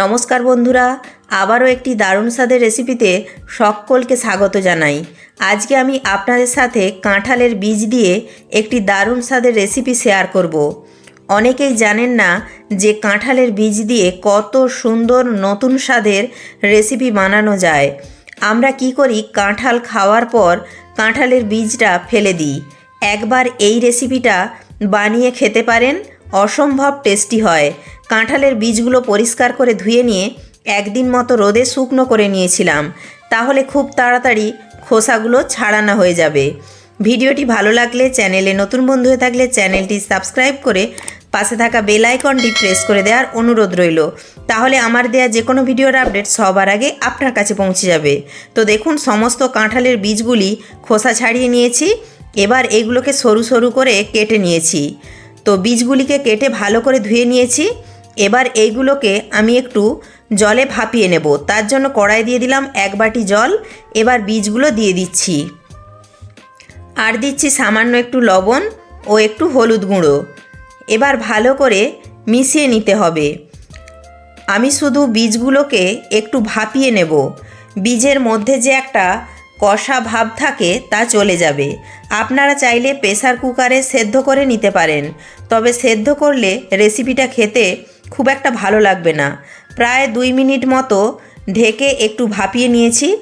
নমস্কার বন্ধুরা, আবারও একটি দারুণ স্বাদের রেসিপিতে সকলকে স্বাগত জানাই। আজকে আমি আপনাদের সাথে কাঁঠালের বীজ দিয়ে একটি দারুণ স্বাদের রেসিপি শেয়ার করব। অনেকেই জানেন না যে কাঁঠালের বীজ দিয়ে কত সুন্দর নতুন স্বাদের রেসিপি বানানো যায়। আমরা কি করি, কাঁঠাল খাওয়ার পর কাঁঠালের বীজটা ফেলে দিই। একবার এই রেসিপিটা বানিয়ে খেতে পারেন, অসম্ভব টেস্টি হয়। কাঁঠালের বীজগুলো পরিষ্কার করে ধুয়ে নিয়ে একদিন মতো রোদে শুকনো করে নিয়েছিলাম। তাহলে খুব তাড়াতাড়ি খোসাগুলো ছাড়ানো হয়ে যাবে। ভিডিওটি ভালো লাগলে চ্যানেলে নতুন বন্ধু হয়ে থাকলে চ্যানেলটি সাবস্ক্রাইব করে পাশে থাকা বেল আইকনটি প্রেস করে দেওয়ার অনুরোধ রইল। তাহলে আমার দেয়া যে কোনো ভিডিওর আপডেট সবার আগে আপনার কাছে পৌঁছে যাবে। তো দেখুন, সমস্ত কাঁঠালের বীজগুলি খোসা ছাড়িয়ে নিয়েছি। এবার এগুলোকে সরু সরু করে কেটে নিয়েছি। তো বীজগুলিকে কেটে ভালো করে ধুয়ে নিয়েছি। এবার এইগুলোকে আমি একটু জলে ভাপিয়ে নেব। তার জন্য কড়াই দিয়ে দিলাম এক বাটি জল। এবার বীজগুলো দিয়ে দিচ্ছি। আর দিচ্ছি সামান্য একটু লবণ ও একটু হলুদ গুঁড়ো। এবার ভালো করে মিশিয়ে নিতে হবে। আমি শুধু বীজগুলোকে একটু ভাপিয়ে নেব। বীজের মধ্যে যে একটা কষা ভাব থাকে তা চলে যাবে। আপনারা চাইলে প্রেসার কুকারে সেদ্ধ করে নিতে পারেন। তবে সেদ্ধ করলে রেসিপিটা খেতে খুব একটা ভালো লাগবে না। প্রায় দুই মিনিট মতো ঢেকে একটু ভাপিয়ে নিয়েছি।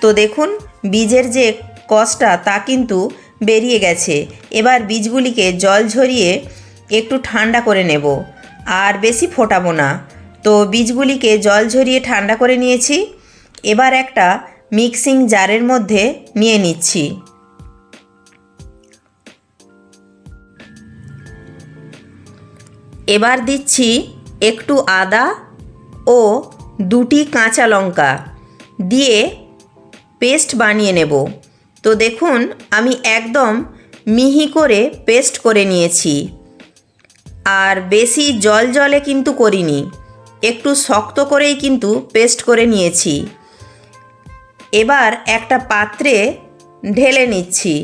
তো দেখুন, বীজের যে কষটা তা কিন্তু বেরিয়ে গেছে। এবার বীজগুলিকে জল ঝরিয়ে একটু ঠান্ডা করে নেব। আর বেশি ফোটাবো না। তো বীজগুলিকে জল ঝরিয়ে ঠান্ডা করে নিয়েছি। এবার একটা মিক্সিং জারের মধ্যে নিয়ে নিচ্ছি। এবার দিচ্ছি একটু আদা ও দুটি কাঁচা লঙ্কা দিয়ে পেস্ট বানিয়ে নেব। তো দেখুন, আমি একদম মিহি করে পেস্ট করে নিয়েছি। আর বেশি জল জলে কিন্তু করিনি, একটু শক্ত করেই কিন্তু পেস্ট করে নিয়েছি। এবার একটা পাত্রে ঢেলে নিচ্ছি।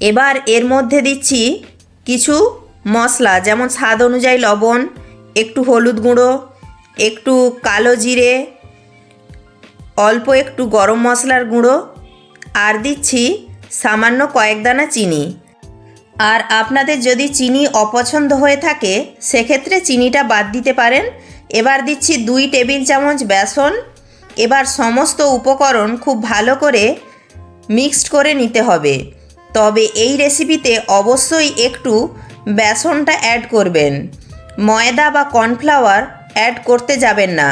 এবার এর মধ্যে দিচ্ছি কিছু মশলা, যেমন স্বাদ অনুযায়ী লবণ, একটু হলুদ গুঁড়ো, একটু কালো জিরে, অল্প একটু গরম মশলার গুঁড়ো, আর দিচ্ছি সামান্য কয়েক দানা চিনি। আর আপনাদের যদি চিনি অপছন্দ হয়ে থাকে, সেক্ষেত্রে চিনিটা বাদ দিতে পারেন। এবার দিচ্ছি দুই টেবিল চামচ বেসন। এবার সমস্ত উপকরণ খুব ভালো করে মিক্সড করে নিতে হবে। তবে এই রেসিপিতে অবশ্যই একটু বেসনটা অ্যাড করবেন। ময়দা বা কর্নফ্লাওয়ার অ্যাড করতে যাবেন না।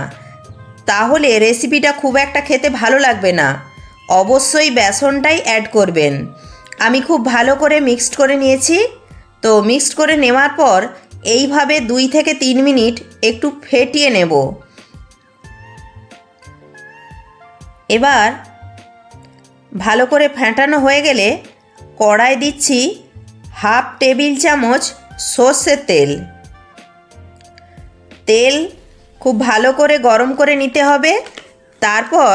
তাহলে রেসিপিটা খুব একটা খেতে ভালো লাগবে না। অবশ্যই বেসনটাই অ্যাড করবেন। আমি খুব ভালো করে মিক্সড করে নিয়েছি। তো মিক্সড করে নেওয়ার পর এইভাবে দুই থেকে তিন মিনিট একটু ফেটিয়ে নেব। এবার ভালো করে ফেটানো হয়ে গেলে কড়াই দিচ্ছি হাফ টেবিল চামচ সর্ষের তেল। তেল খুব ভালো করে গরম করে নিতে হবে। তারপর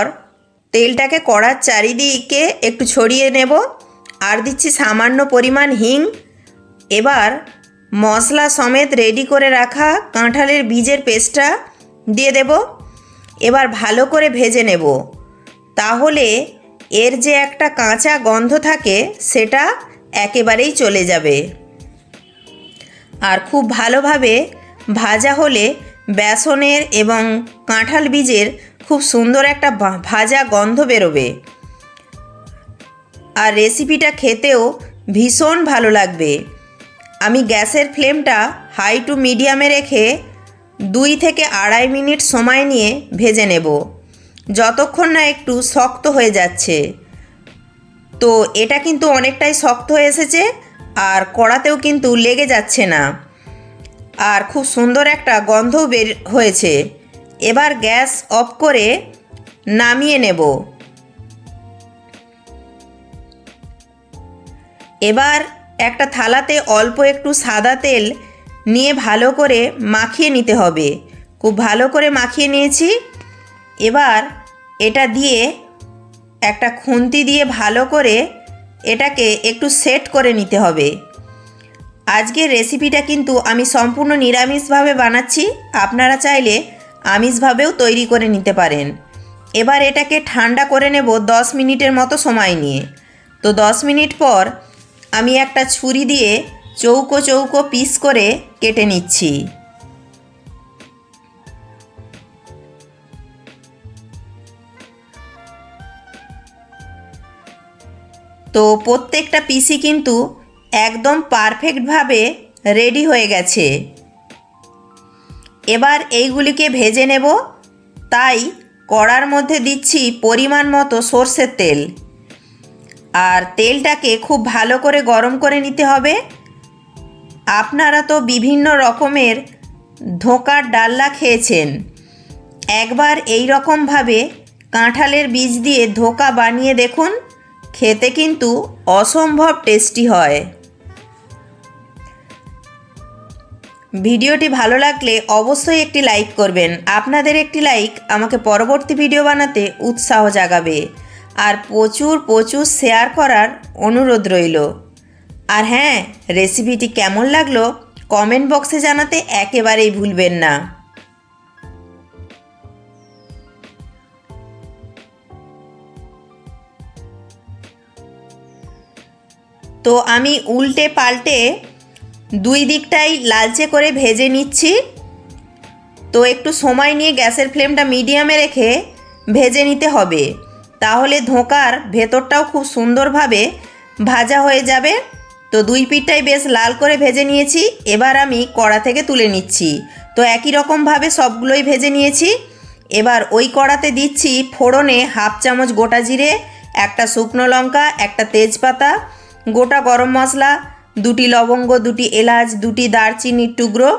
তেলটাকে কড়ার চারিদিকে একটু ছড়িয়ে নেব। আর দিচ্ছি সামান্য পরিমাণ হিং। এবার মশলা সমেত রেডি করে রাখা কাঁঠালের বীজের পেস্টটা দিয়ে দেব। এবার ভালো করে ভেজে নেব। তাহলে এর যে একটা কাঁচা গন্ধ থাকে, সেটা একেবারেই চলে যাবে। আর খুব ভালোভাবে ভাজা হলে বেসনের এবং কাঁঠাল বীজের খুব সুন্দর একটা ভাজা গন্ধ বেরোবে। আর রেসিপিটা খেতেও ভীষণ ভালো লাগবে। আমি গ্যাসের ফ্লেমটা হাই টু মিডিয়ামে রেখে দুই থেকে আড়াই মিনিট সময় নিয়ে ভেজে নেব। যতক্ষণ না একটু শক্ত হয়ে যাচ্ছে। তো এটা কিন্তু অনেকটাই শক্ত হয়ে এসেছে আর কড়াতেও কিন্তু লেগে যাচ্ছে না। আর খুব সুন্দর একটা গন্ধও বের হয়েছে। এবার গ্যাস অফ করে নামিয়ে নেব। এবার একটা থালাতে অল্প একটু সাদা তেল নিয়ে ভালো করে মাখিয়ে নিতে হবে। খুব ভালো করে মাখিয়ে নিয়েছি। এবার এটা দিয়ে একটা খুন্তি দিয়ে ভালো করে এটাকে একটু সেট করে নিতে হবে। আজকের রেসিপিটা কিন্তু আমি সম্পূর্ণ নিরামিষভাবে বানাচ্ছি। আপনারা চাইলে আমিষভাবেও তৈরি করে নিতে পারেন। এবার এটাকে ঠান্ডা করে নেব দশ মিনিটের মতো সময় নিয়ে। তো দশ মিনিট পর আমি একটা ছুরি দিয়ে চৌকো চৌকো পিস করে কেটে নিচ্ছি। তো প্রত্যেকটা পিসি কিন্তু একদম পারফেক্টভাবে রেডি হয়ে গেছে। এবার এইগুলিকে ভেজে নেব। তাই কড়ার মধ্যে দিচ্ছি পরিমাণ মতো সর্ষের তেল। আর তেলটাকে খুব ভালো করে গরম করে নিতে হবে। আপনারা তো বিভিন্ন রকমের ধোকার ডাল্লা খেয়েছেন। একবার এই রকমভাবে কাঁঠালের বীজ দিয়ে ধোকা বানিয়ে দেখুন। খেতে কিন্তু অসম্ভব টেস্টি হয়। ভিডিওটি ভালো লাগলে অবশ্যই একটি লাইক করবেন। আপনাদের একটি লাইক আমাকে পরবর্তী ভিডিও বানাতে উৎসাহ জাগাবে। আর প্রচুর প্রচুর শেয়ার করার অনুরোধ রইল। আর হ্যাঁ রেসিপিটি কেমন লাগল কমেন্ট বক্সে জানাতে একেবারেই ভুলবেন না। তো আমি উল্টে পাল্টে দুই দিকটাই লালচে করে ভেজে নিচ্ছি। তো একটু সময় নিয়ে গ্যাসের ফ্লেমটা মিডিয়ামে রেখে ভেজে নিতে হবে। তাহলে ধোঁকার ভেতরটাও খুব সুন্দরভাবে ভাজা হয়ে যাবে। তো দুই পিঠটাই বেশ লাল করে ভেজে নিয়েছি। এবার আমি কড়া থেকে তুলে নিচ্ছি। তো একই রকমভাবে সবগুলোই ভেজে নিয়েছি। এবার ওই কড়াতে দিচ্ছি ফোড়নে হাফ চামচ গোটা জিরে, একটা শুকনো লঙ্কা, একটা তেজপাতা গোটা গরম মশলা, দুটি লবঙ্গ, দুটি এলাচ, দুটি দারচিনির টুকরো।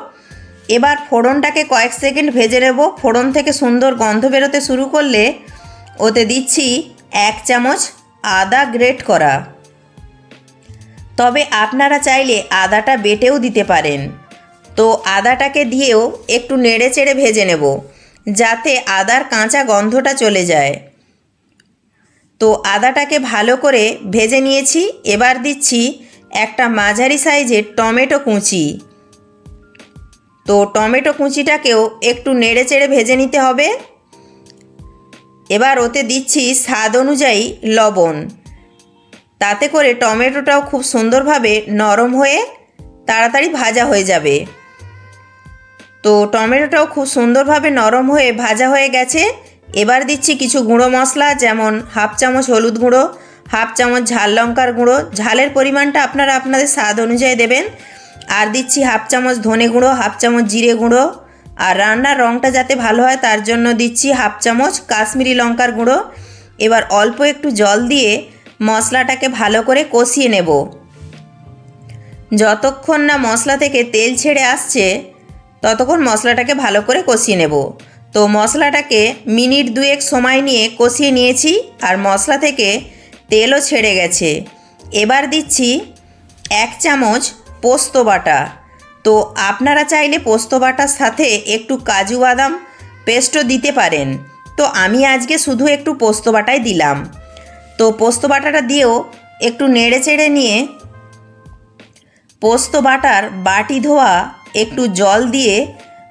এবার ফোড়নটাকে কয়েক সেকেন্ড ভেজে নেব। ফোড়ন থেকে সুন্দর গন্ধ বেরোতে শুরু করলে ওতে দিচ্ছি এক চামচ আদা গ্রেট করা। তবে আপনারা চাইলে আদাটা বেটেও দিতে পারেন। তো আদাটাকে দিয়েও একটু নেড়ে চেড়ে ভেজে নেব, যাতে আদার কাঁচা গন্ধটা চলে যায়। তো আদাটাকে ভালো করে ভেজে নিয়েছি। এবার দিচ্ছি একটা মাঝারি সাইজের টমেটো কুচি। তো টমেটো কুচিটাকেও একটু নেড়ে চেড়ে ভেজে নিতে হবে। এবার ওতে দিচ্ছি স্বাদ অনুযায়ী লবণ। তাতে করে টমেটোটাও খুব সুন্দরভাবে নরম হয়ে তাড়াতাড়ি ভাজা হয়ে যাবে। তো টমেটোটাও খুব সুন্দরভাবে নরম হয়ে ভাজা হয়ে গেছে। এবার দিচ্ছি কিছু গুঁড়ো মশলা, যেমন হাফ চামচ হলুদ গুঁড়ো, হাফ চামচ ঝাল লঙ্কার গুঁড়ো। ঝালের পরিমাণটা আপনারা আপনাদের স্বাদ অনুযায়ী দেবেন। আর দিচ্ছি হাফ চামচ ধনে গুঁড়ো, হাফ চামচ জিরে গুঁড়ো। আর রান্নার রঙটা যাতে ভালো হয়, তার জন্য দিচ্ছি হাফ চামচ কাশ্মীরি লঙ্কার গুঁড়ো। এবার অল্প একটু জল দিয়ে মশলাটাকে ভালো করে কষিয়ে নেব। যতক্ষণ না মশলা থেকে তেল ছেড়ে আসছে, ততক্ষণ মশলাটাকে ভালো করে কষিয়ে নেব। তো মশলাটাকে মিনিট দুয়েক সময় নিয়ে কষিয়ে নিয়েছি আর মশলা থেকে তেলও ছেড়ে গেছে। এবার দিচ্ছি এক চামচ পোস্ত বাটা। তো আপনারা চাইলে পোস্ত বাটার সাথে একটু কাজু বাদাম পেস্টও দিতে পারেন। তো আমি আজকে শুধু একটু পোস্ত বাটাই দিলাম। তো পোস্ত বাটাটা দিয়েও একটু নেড়ে চেড়ে নিয়ে পোস্ত বাটার বাটি ধোয়া একটু জল দিয়ে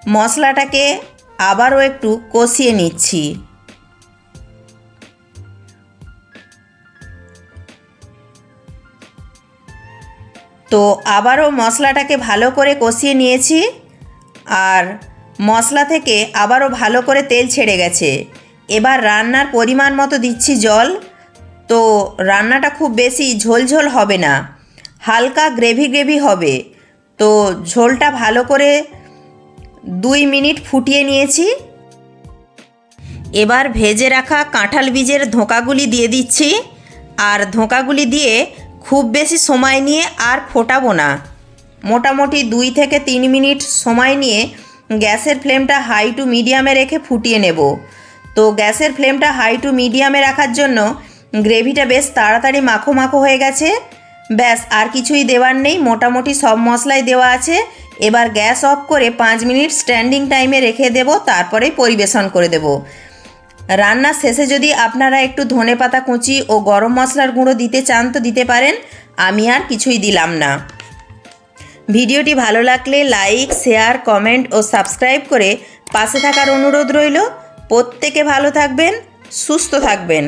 মশলাটাকে আবারও একটু কষিয়ে নিচ্ছি। তো আবারও মশলাটাকে ভালো করে কষিয়ে নিয়েছি আর মশলা থেকে আবারও ভালো করে তেল ছেড়ে গেছে। এবার রান্নার পরিমাণ মতো দিচ্ছি জল। তো রান্নাটা খুব বেশি ঝোলঝোল হবে না, হালকা গ্রেভি গ্রেভি হবে। তো ঝোলটা ভালো করে দুই মিনিট ফুটিয়ে নিয়েছি। এবার ভেজে রাখা কাঁঠাল বীজের ধোঁকাগুলি দিয়ে দিচ্ছি। আর ধোঁকাগুলি দিয়ে খুব বেশি সময় নিয়ে আর ফোটাবো না। মোটামুটি দুই থেকে তিন মিনিট সময় নিয়ে গ্যাসের ফ্লেমটা হাই টু মিডিয়ামে রেখে ফুটিয়ে নেব। তো গ্যাসের ফ্লেমটা হাই টু মিডিয়ামে রাখার জন্য গ্রেভিটা বেশ তাড়াতাড়ি মাখো মাখো হয়ে গেছে। ব্যাস, আর কিছুই দেওয়ার নেই। মোটামুটি সব মশলাই দেওয়া আছে। এবার গ্যাস অফ করে পাঁচ মিনিট স্ট্যান্ডিং টাইমে রেখে দেব, তারপরেই পরিবেশন করে দেব। রান্নার শেষে যদি আপনারা একটু ধনে পাতা কুচি ও গরম মশলার গুঁড়ো দিতে চান তো দিতে পারেন। আমি আর কিছুই দিলাম না। ভিডিওটি ভালো লাগলে লাইক, শেয়ার, কমেন্ট ও সাবস্ক্রাইব করে পাশে থাকার অনুরোধ রইল। প্রত্যেকে ভালো থাকবেন, সুস্থ থাকবেন।